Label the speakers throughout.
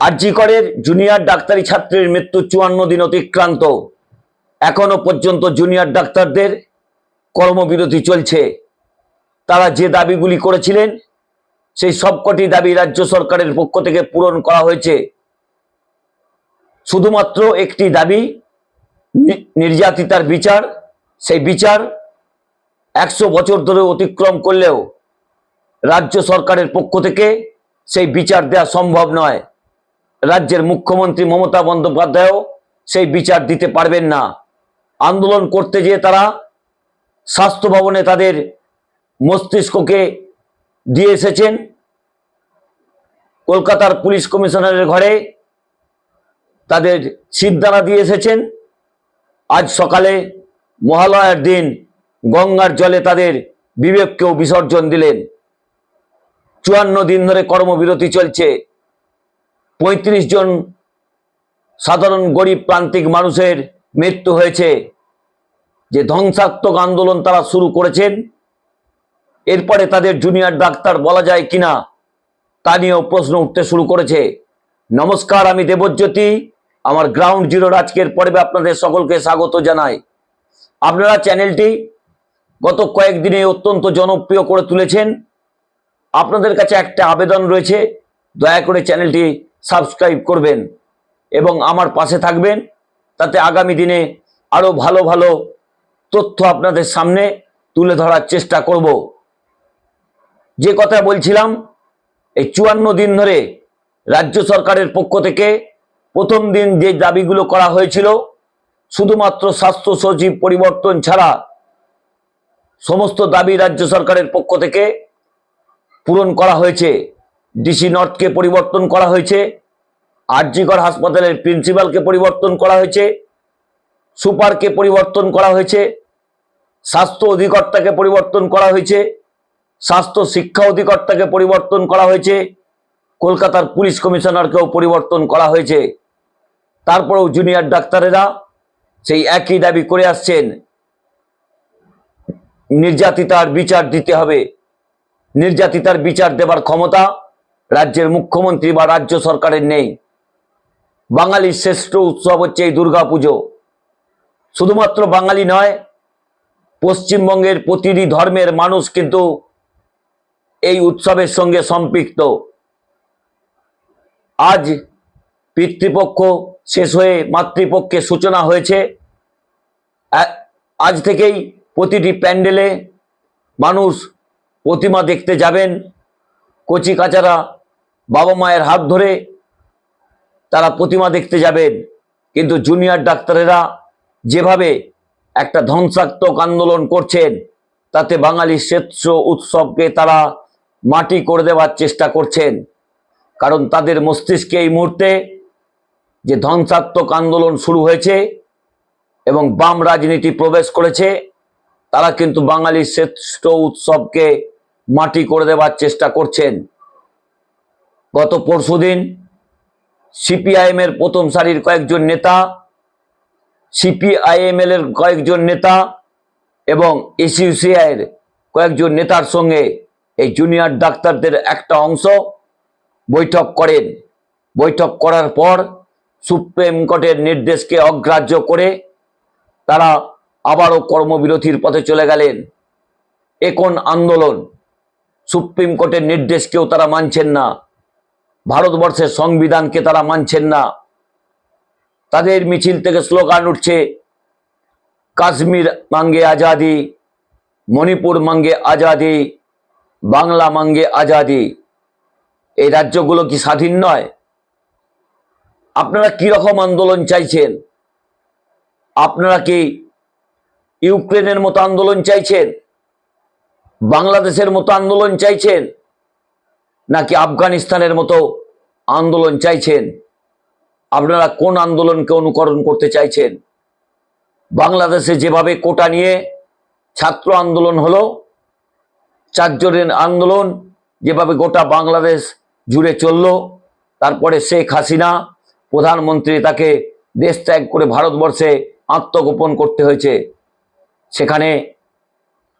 Speaker 1: আরজিকরের জুনিয়র ডাক্তারি ছাত্রের মৃত্যু চুয়ান্ন দিন অতিক্রান্ত। এখনও পর্যন্ত জুনিয়র ডাক্তারদের কর্মবিরতি চলছে। তারা যে দাবিগুলি করেছিলেন, সেই সবকটি দাবি রাজ্য সরকারের পক্ষ থেকে পূরণ করা হয়েছে। শুধুমাত্র একটি দাবি নির্যাতিতার বিচার, সেই বিচার একশো বছর ধরে অতিক্রম করলেও রাজ্য সরকারের পক্ষ থেকে সেই বিচার দেওয়া সম্ভব নয়। রাজ্যের মুখ্যমন্ত্রী মমতা বন্দ্যোপাধ্যায়ও সেই বিচার দিতে পারবেন না। আন্দোলন করতে গিয়ে তারা স্বাস্থ্য ভবনে তাদের মস্তিষ্ককে দিয়ে এসেছেন। কলকাতার পুলিশ কমিশনারের ঘরে তাদের সিদ্ধারা দিয়ে এসেছেন। আজ সকালে মহালয়ার দিন গঙ্গার জলে তাদের বিবেককেও বিসর্জন দিলেন। চুয়ান্ন দিন ধরে কর্মবিরতি চলছে। পঁয়ত্রিশ জন সাধারণ গরিব প্রান্তিক মানুষের মৃত্যু হয়েছে। যে ধ্বংসাত্মক আন্দোলন তারা শুরু করেছেন, এরপরে তাদের জুনিয়র ডাক্তার বলা যায় কিনা, তা নিয়েও প্রশ্ন উঠতে শুরু করেছে। নমস্কার, আমি দেবজ্যোতি, আমার গ্রাউন্ড জিরোর আজকের পর্বে আপনাদের সকলকে স্বাগত জানাই। আপনারা চ্যানেলটি গত কয়েকদিনে অত্যন্ত জনপ্রিয় করে তুলেছেন। আপনাদের কাছে একটা আবেদন রয়েছে, দয়া করে চ্যানেলটি সাবস্ক্রাইব করবেন এবং আমার পাশে থাকবেন। তাতে আগামী দিনে আরও ভালো ভালো তথ্য আপনাদের সামনে তুলে ধরার চেষ্টা করব। যে কথা বলছিলাম, এই চুয়ান্ন দিন ধরে রাজ্য সরকারের পক্ষ থেকে প্রথম দিন যে দাবিগুলো করা হয়েছিল, শুধুমাত্র স্বাস্থ্য সচিব পরিবর্তন ছাড়া সমস্ত দাবি রাজ্য সরকারের পক্ষ থেকে পূরণ করা হয়েছে। ডিসি নর্থকে পরিবর্তন করা হয়েছে, আরজিকর হাসপাতালের প্রিন্সিপালকে পরিবর্তন করা হয়েছে, সুপারকে পরিবর্তন করা হয়েছে, স্বাস্থ্য অধিকর্তাকে পরিবর্তন করা হয়েছে, স্বাস্থ্য শিক্ষা অধিকর্তাকে পরিবর্তন করা হয়েছে, কলকাতার পুলিশ কমিশনারকেও পরিবর্তন করা হয়েছে। তারপরেও জুনিয়র ডাক্তারেরা সেই একই দাবি করে আসছেন, নির্যাতিতার বিচার দিতে হবে, নির্যাতিতার বিচার দেবার ক্ষমতা রাজ্যের মুখ্যমন্ত্রী বা রাজ্য সরকারের নেই। বাঙালির শ্রেষ্ঠ উৎসব হচ্ছে এই দুর্গাপুজো। শুধুমাত্র বাঙালি নয়, পশ্চিমবঙ্গের প্রতিটি ধর্মের মানুষ কিন্তু এই উৎসবের সঙ্গে সম্পৃক্ত। আজ পিতৃপক্ষ শেষ হয়ে মাতৃপক্ষের সূচনা হয়েছে। আজ থেকেই প্রতিটি প্যান্ডেলে মানুষ প্রতিমা দেখতে যাবেন। কচি কাচারা বাবা মায়ের হাত ধরে তারা প্রতিমা দেখতে যাবেন। কিন্তু জুনিয়র ডাক্তারেরা যেভাবে একটা ধ্বংসাত্মক আন্দোলন করছেন, তাতে বাঙালির শ্রেষ্ঠ উৎসবকে তারা মাটি করে দেওয়ার চেষ্টা করছেন। কারণ তাদের মস্তিষ্কে এই মুহূর্তে যে ধ্বংসাত্মক আন্দোলন শুরু হয়েছে এবং বাম রাজনীতি প্রবেশ করেছে, তারা কিন্তু বাঙালির শ্রেষ্ঠ উৎসবকে মাটি করে দেওয়ার চেষ্টা করছেন। গত পরশুদিন সিপিআইএম এর প্রথম সারির কয়েকজন নেতা সিপিআইএমএল এর কয়েকজন নেতা এবং এসইউসিআই এর কয়েকজন নেতার সঙ্গে এই জুনিয়র ডাক্তারদের একটা অংশ বৈঠক করেন। বৈঠক করার পর সুপ্রিম কোর্টের নির্দেশকে অগ্রাহ্য করে তারা আবারও কর্মবিরতির পথে চলে গেলেন। এ কোন আন্দোলন? সুপ্রিম কোর্টের নির্দেশকেও তারা মানছেন না। ভারতবর্ষের সংবিধানকে তারা মানছেন না। তাদের মিছিল থেকে স্লোগান উঠছে, কাশ্মীর মাঙ্গে আজাদি, মণিপুর মাঙ্গে আজাদি, বাংলা মাঙ্গে আজাদি। এই রাজ্যগুলো কি স্বাধীন নয়? আপনারা কীরকম আন্দোলন চাইছেন? আপনারা কি ইউক্রেনের মতো আন্দোলন চাইছেন? বাংলাদেশের মতো আন্দোলন চাইছেন? নাকি আফগানিস্তানের মতো আন্দোলন চাইছেন? আপনারা কোন আন্দোলনকে অনুকরণ করতে চাইছেন? বাংলাদেশে যেভাবে কোটা নিয়ে ছাত্র আন্দোলন হলো, চারজনের আন্দোলন যেভাবে গোটা বাংলাদেশ জুড়ে চলল, তারপরে শেখ হাসিনা, প্রধানমন্ত্রী তাকে দেশ ত্যাগ করে ভারতবর্ষে আত্মগোপন করতে হয়েছে। সেখানে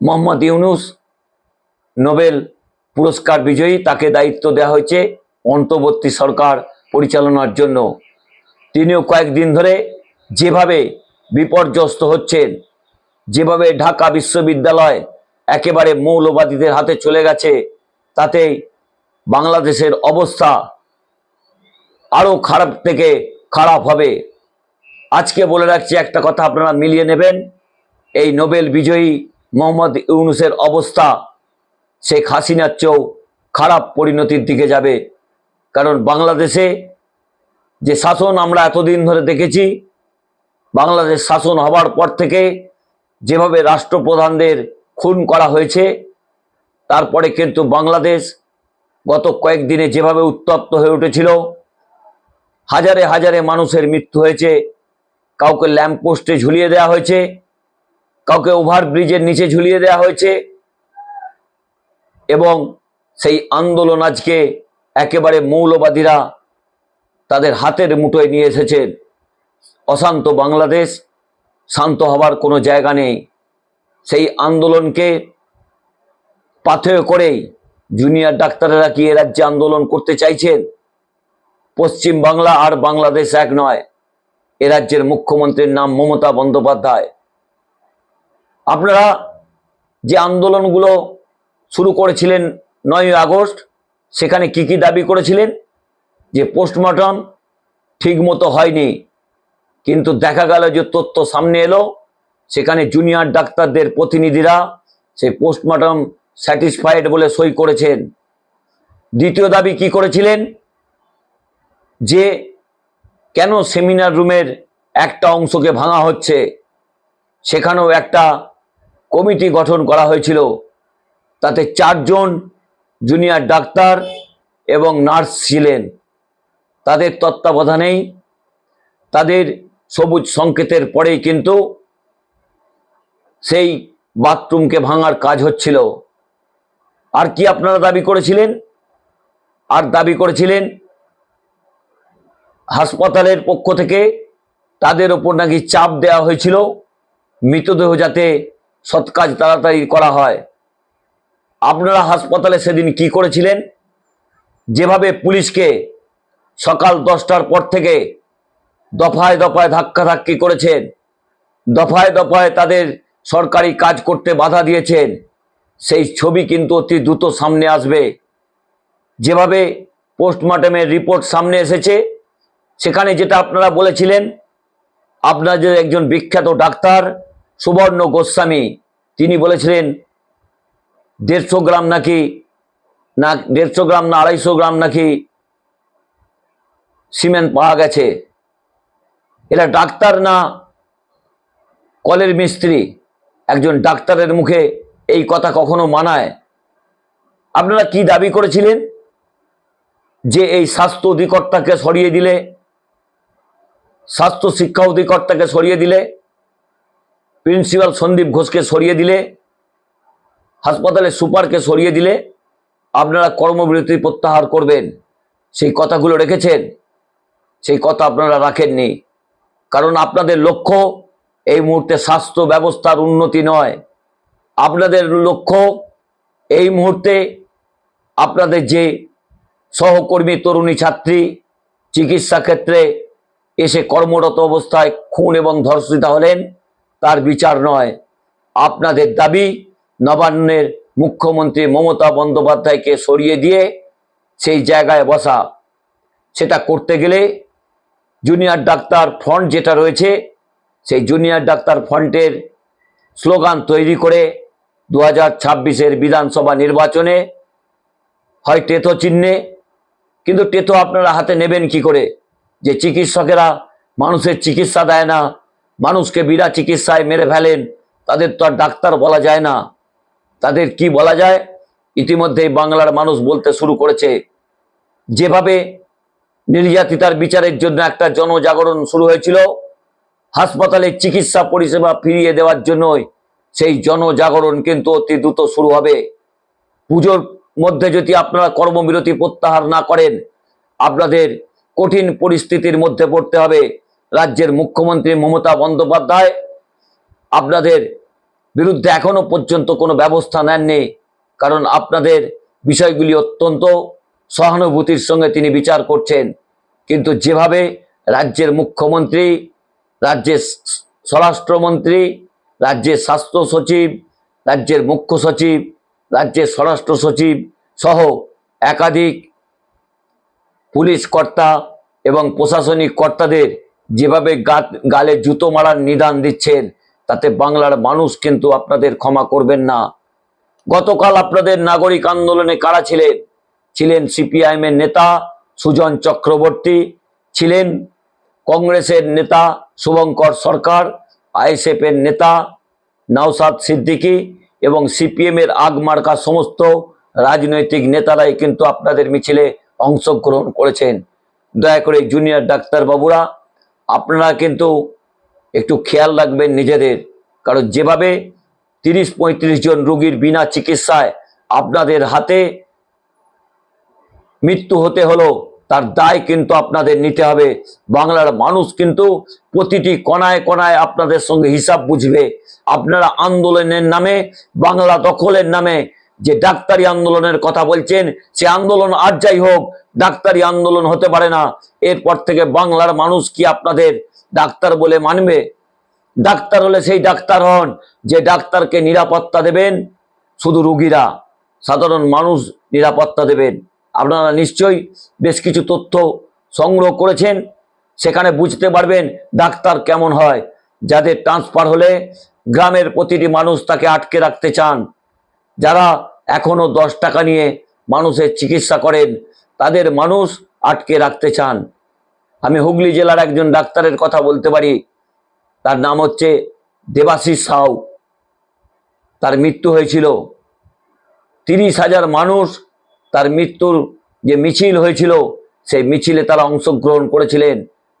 Speaker 1: মোহাম্মদ ইউনুস নোবেল পুরস্কার বিজয়ী, তাকে দায়িত্ব দেওয়া হয়েছে অন্তর্বর্তী সরকার পরিচালনার জন্য। তিনিও কয়েকদিন ধরে যেভাবে বিপর্যস্ত হচ্ছেন, যেভাবে ঢাকা বিশ্ববিদ্যালয় একেবারে মৌলবাদীদের হাতে চলে গেছে, তাতে বাংলাদেশের অবস্থা আরও খারাপ থেকে খারাপ হবে। আজকে বলে রাখছি একটা কথা, আপনারা মিলিয়ে নেবেন। এই নোবেল বিজয়ী মোহাম্মদ ইউনুসের অবস্থা শেখ হাসিনার চেয়েও খারাপ পরিণতির দিকে যাবে। কারণ বাংলাদেশে যে শাসন আমরা এতদিন ধরে দেখেছি, বাংলাদেশ শাসন হবার পর থেকে যেভাবে রাষ্ট্রপ্রধানদের খুন করা হয়েছে, তারপরে কিন্তু বাংলাদেশ গত কয়েকদিনে যেভাবে উত্তপ্ত হয়ে উঠেছিল, হাজারে হাজারে মানুষের মৃত্যু হয়েছে, কাউকে ল্যাম্পপোস্টে ঝুলিয়ে দেওয়া হয়েছে, কাউকে ওভারব্রিজের নিচে ঝুলিয়ে দেওয়া হয়েছে এবং সেই আন্দোলন আজকে একেবারে মৌলবাদীরা তাদের হাতের মুঠোয় নিয়ে এসেছেন অশান্ত বাংলাদেশ, শান্ত হবার কোনো জায়গা নেই। সেই আন্দোলনকে পাথেয় করেই জুনিয়র ডাক্তারেরা কি এ রাজ্যে আন্দোলন করতে চাইছেন? পশ্চিম বাংলা আর বাংলাদেশ এক নয়। এ রাজ্যের মুখ্যমন্ত্রীর নাম মমতা বন্দ্যোপাধ্যায়। আপনারা যে আন্দোলনগুলো শুরু করেছিলেন নয় আগস্ট, সেখানে কি কি দাবি করেছিলেন? যে পোস্টমর্টম ঠিক মতো হয়নি, কিন্তু দেখা গেল যে তথ্য সামনে এলো, সেখানে জুনিয়র ডাক্তারদের প্রতিনিধিরা সেই পোস্টমর্টম স্যাটিসফাইড বলে সই করেছেন। দ্বিতীয় দাবি কি করেছিলেন? যে কেন সেমিনার রুমের একটা অংশকে ভাঙা হচ্ছে, সেখানেও একটা কমিটি গঠন করা হয়েছিল। তাতে চারজন জুনিয়র ডাক্তার এবং নার্স ছিলেন। তাদের তত্ত্বাবধানেই তাদের সবুজ সংকেতের পরেই কিন্তু সেই বাথরুমকে ভাঙার কাজ হচ্ছিল। আর কি আপনারা দাবি করেছিলেন? আর দাবি করেছিলেন, হাসপাতালের পক্ষ থেকে তাদের ওপর নাকি চাপ দেওয়া হয়েছিল, মৃতদেহ যাতে সৎকাজ তাড়াতাড়ি করা হয়। আপনারা হাসপাতালে সেদিন কি করেছিলেন? যেভাবে পুলিশকে সকাল দশটার পর থেকে দফায় দফায় ধাক্কাধাক্কি করেছেন, দফায় দফায় তাদের সরকারি কাজ করতে বাধা দিয়েছেন, সেই ছবি কিন্তু অতি দ্রুত সামনে আসবে। যেভাবে পোস্টমর্টমের রিপোর্ট সামনে এসেছে, সেখানে যেটা আপনারা বলেছিলেন, আপনাদের একজন বিখ্যাত ডাক্তার সুবর্ণ গোস্বামী, তিনি বলেছিলেন দেড়শো গ্রাম নাকি, না, দেড়শো গ্রাম না আড়াইশো গ্রাম নাকি সিমেন্ট পাওয়া গেছে? এরা ডাক্তার না কলের মিস্ত্রি? একজন ডাক্তারের মুখে এই কথা কখনো মানায়? আপনারা কি দাবি করেছিলেন? যে এই স্বাস্থ্য অধিকর্তাকে সরিয়ে দিলে, স্বাস্থ্য শিক্ষা অধিকর্তাকে সরিয়ে দিলে, প্রিন্সিপাল সন্দীপ ঘোষকে সরিয়ে দিলে হাসপাতালের সুপারকে সরিয়ে দিলে আপনারা কর্মবিরতি প্রত্যাহার করবেন। সেই কথাগুলো রেখেছেন। সেই কথা আপনারা রাখেননি। কারণ আপনাদের লক্ষ্য এই মুহূর্তে স্বাস্থ্য ব্যবস্থার উন্নতি নয়। আপনাদের লক্ষ্য এই মুহূর্তে আপনাদের যে সহকর্মী, তরুণী, ছাত্রী, চিকিৎসা ক্ষেত্রে এসে কর্মরত অবস্থায় খুন এবং ধর্ষিতা হলেন, তার বিচার নয়। আপনাদের দাবি নবান্নের মুখ্যমন্ত্রী মমতা বন্দ্যোপাধ্যায়কে সরিয়ে দিয়ে সেই জায়গায় বসা। সেটা করতে গেলে জুনিয়র ডাক্তার ফ্রন্ট যেটা রয়েছে, সেই জুনিয়র ডাক্তার ফ্রন্টের স্লোগান তৈরি করে দু হাজার ছাব্বিশের বিধানসভা নির্বাচনে হয় টেতো চিহ্নে। কিন্তু টেতো আপনারা হাতে নেবেন কি করে? যে চিকিৎসকেরা মানুষের চিকিৎসা দেয় না, মানুষকে বিনা চিকিৎসায় মেরে ফেলেন, তাদের তো আর ডাক্তার বলা যায় না। তাদের কি বলা যায়? ইতিমধ্যেই বাংলার মানুষ বলতে শুরু করেছে। যেভাবে নির্যাতিতার বিচারের জন্য একটা জনজাগরণ শুরু হয়েছিল হাসপাতালে চিকিৎসা পরিষেবা ফিরিয়ে দেওয়ার জন্যই সেই জনজাগরণ কিন্তু অতি দ্রুত শুরু হবে। পুজোর মধ্যে যদি আপনারা কর্মবিরতি প্রত্যাহার না করেন, আপনাদের কঠিন পরিস্থিতির মধ্যে পড়তে হবে। রাজ্যের মুখ্যমন্ত্রী মমতা বন্দ্যোপাধ্যায় আপনাদের বিরুদ্ধে এখনও পর্যন্ত কোনো ব্যবস্থা নেননি। কারণ আপনাদের বিষয়গুলি অত্যন্ত সহানুভূতির সঙ্গে তিনি বিচার করছেন। কিন্তু যেভাবে রাজ্যের মুখ্যমন্ত্রী, রাজ্যের স্বরাষ্ট্রমন্ত্রী, রাজ্যের স্বাস্থ্য সচিব, রাজ্যের মুখ্য সচিব, রাজ্যের স্বরাষ্ট্র সচিব সহ একাধিক পুলিশ কর্তা এবং প্রশাসনিক কর্তাদের যেভাবে গালে জুতো মারার নিদান দিচ্ছেন তাতে বাংলার মানুষ কিন্তু আপনাদের ক্ষমা করবেন না। গতকাল আপনাদের নাগরিক আন্দোলনে কারা ছিলেন? ছিলেন সিপিআইএম এর নেতা সুজন চক্রবর্তী, ছিলেন কংগ্রেসের নেতা শুভঙ্কর সরকার আইএসএফ এর নেতা নওসাদ সিদ্দিকী এবং সিপিএম এর আগমার্কা সমস্ত রাজনৈতিক নেতারাই কিন্তু আপনাদের মিছিলে অংশগ্রহণ করেছেন। দয়া করে জুনিয়র ডাক্তারবাবুরা, আপনারা কিন্তু একটু খেয়াল রাখবেন নিজেদের। কারণ যেভাবে তিরিশ পঁয়ত্রিশ জন রুগীর বিনা চিকিৎসায় আপনাদের হাতে মৃত্যু হতে হলো, তার দায় কিন্তু আপনাদের নিতে হবে। বাংলার মানুষ কিন্তু প্রতিটি কণায় কণায় আপনাদের সঙ্গে হিসাব বুঝবে। আপনারা আন্দোলনের নামে, বাংলা দখলের নামে যে ডাক্তারি আন্দোলনের কথা বলছেন, সে আন্দোলন আর যাই হোক, ডাক্তারি আন্দোলন হতে পারে না। এরপর থেকে বাংলার মানুষ কি আপনাদের ডাক্তার বলে মানবে। ডাক্তার হলে সেই ডাক্তার হন, যে ডাক্তারকে নিরাপত্তা দেবেন শুধু রুগীরা। সাধারণ মানুষ নিরাপত্তা দেবেন। আপনারা নিশ্চয়ই বেশ কিছু তথ্য সংগ্রহ করেছেন, সেখানে বুঝতে পারবেন ডাক্তার কেমন হয়। যাদের ট্রান্সফার হলে গ্রামের প্রতিটি মানুষ তাকে আটকে রাখতে চান। যারা এখনও দশ টাকা নিয়ে মানুষের চিকিৎসা করেন, তাদের মানুষ আটকে রাখতে চান। আমি হুগলি জেলার একজন ডাক্তারের কথা বলতে পারি। তার নাম হচ্ছে দেবাশিস সাউ। তার মৃত্যু হয়েছিল। তিরিশ হাজার মানুষ তার মৃত্যুর যে মিছিল হয়েছিল, সেই মিছিলে তারা অংশগ্রহণ করেছিলেন।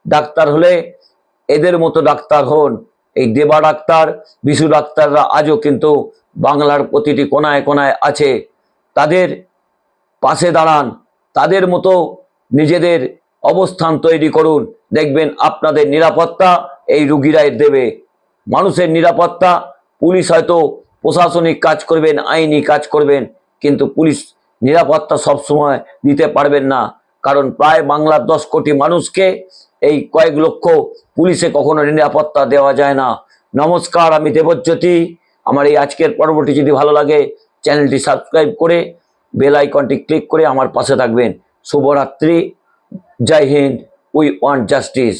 Speaker 1: ডাক্তার হলে এদের মতো ডাক্তার হন। এই দেবা ডাক্তার, বিশু ডাক্তাররা আজও কিন্তু বাংলার প্রতিটি কোনায় কোনায় আছে। তাদের পাশে দাঁড়ান। তাদের মতো নিজেদের অবস্থান তৈরি করুন। দেখবেন আপনাদের নিরাপত্তা এই রুগীরাই দেবে। মানুষের নিরাপত্তা, পুলিশ হয়তো প্রশাসনিক কাজ করবেন, আইনি কাজ করবেন, কিন্তু পুলিশ নিরাপত্তা সবসময় দিতে পারবেন না। কারণ প্রায় বাংলার দশ কোটি মানুষকে এই কয়েক লক্ষ পুলিশে কখনো নিরাপত্তা দেওয়া যায় না। নমস্কার, আমি দেবজ্যোতি। আমার এই আজকের পর্বটি যদি ভালো লাগে, চ্যানেলটি সাবস্ক্রাইব করে বেল আইকনটি ক্লিক করে আমার পাশে থাকবেন। শুভরাত্রি। জয় হিন্দ উই ওয়ান্ট জাস্টিস।